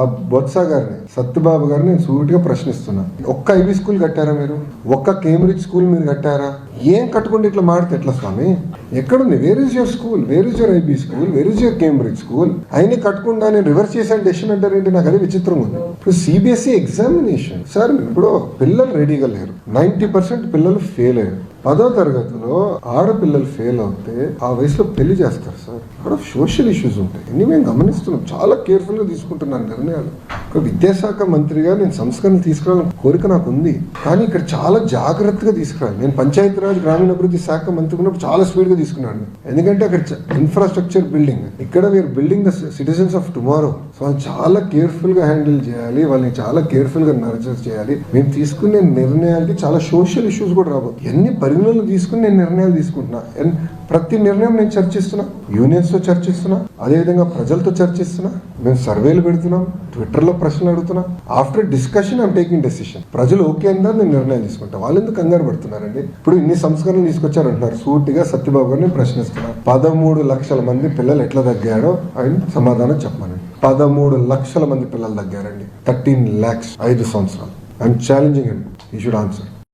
ఆ బొత్స గారిని సత్యబాబు గారిని నేను సూటిగా ప్రశ్నిస్తున్నా. ఒక్క ఐబీ స్కూల్ కట్టారా మీరు? ఒక్క కేంబ్రిడ్జ్ స్కూల్ మీరు కట్టారా? ఏం కట్టుకుంటే ఇట్లా మాడితే ఎట్లా స్వామి? ఎక్కడుంది? Where is your school where is your IB school? Where is your Cambridge school? అయినా కట్టకుండా నేను రివర్స్ చేశాను డెసిషన్ అంటారేంటి నాకు అదే విచిత్రం ఉంది. ఇప్పుడు సిబిఎస్ఈ ఎగ్జామినేషన్ సార్ ఇప్పుడు పిల్లలు రెడీగా లేరు. నైంటీ పర్సెంట్ పిల్లలు ఫెయిల్ అయ్యారు. పదో తరగతిలో ఆడపిల్లలు ఫెయిల్ అవుతే ఆ వయసులో పెళ్ళి చేస్తారు సార్. అక్కడ సోషల్ ఇష్యూస్ ఉంటాయి. ఇన్ని మేము గమనిస్తున్నాం. చాలా కేర్ఫుల్గా తీసుకుంటున్నాను నిర్ణయాలు. ఒక విద్యాశాఖ మంత్రిగా నేను సంస్కరణ తీసుకురావాలని కోరిక నాకు ఉంది కానీ ఇక్కడ చాలా జాగ్రత్తగా తీసుకురాలి నేను పంచాయతీరాజ్ గ్రామీణాభివృద్ధి శాఖ మంత్రి ఉన్నప్పుడు చాలా స్పీడ్గా తీసుకున్నాను. ఎందుకంటే అక్కడ ఇన్ఫ్రాస్ట్రక్చర్ బిల్డింగ్ ఇక్కడ we are building the citizens of tomorrow so చాలా కేర్ఫుల్గా హ్యాండిల్ చేయాలి. వాళ్ళని చాలా కేర్ఫుల్గా నర్చర్ చేయాలి. మేము తీసుకునే నిర్ణయాలకి చాలా సోషల్ ఇష్యూస్ కూడా రాబోతుంది ఎన్ని పరిగణలు తీసుకుని నేను నిర్ణయాలు తీసుకుంటున్నా? And ప్రతి నిర్ణయం నేను చర్చిస్తున్నా. యూనియన్స్తో చర్చిస్తున్నా. అదేవిధంగా ప్రజలతో చర్చిస్తున్నా. మేము సర్వేలు పెడుతున్నాం ట్విట్టర్లో ప్రశ్నలు అడుగుతున్నాం. After discussion I'm taking decision ప్రజలు ఓకే అన్నా నేను నిర్ణయం తీసుకుంటా. వాళ్ళు ఎందుకు కంగారు పడుతున్నారండి? ఇప్పుడు ఇన్ని సంస్కరణలు తీసుకొచ్చారంటున్నారు సూటిగా సత్యబాబు గారిని ప్రశ్నిస్తున్నారు. పదమూడు లక్షల మంది పిల్లలు ఎట్లా తగ్గారో ఆయన సమాధానం చెప్పమని పదమూడు లక్షల మంది పిల్లలు తగ్గారండి. థర్టీన్ ల్యాక్స్ ఐదు సంవత్సరాలు. I'm challenging him he should answer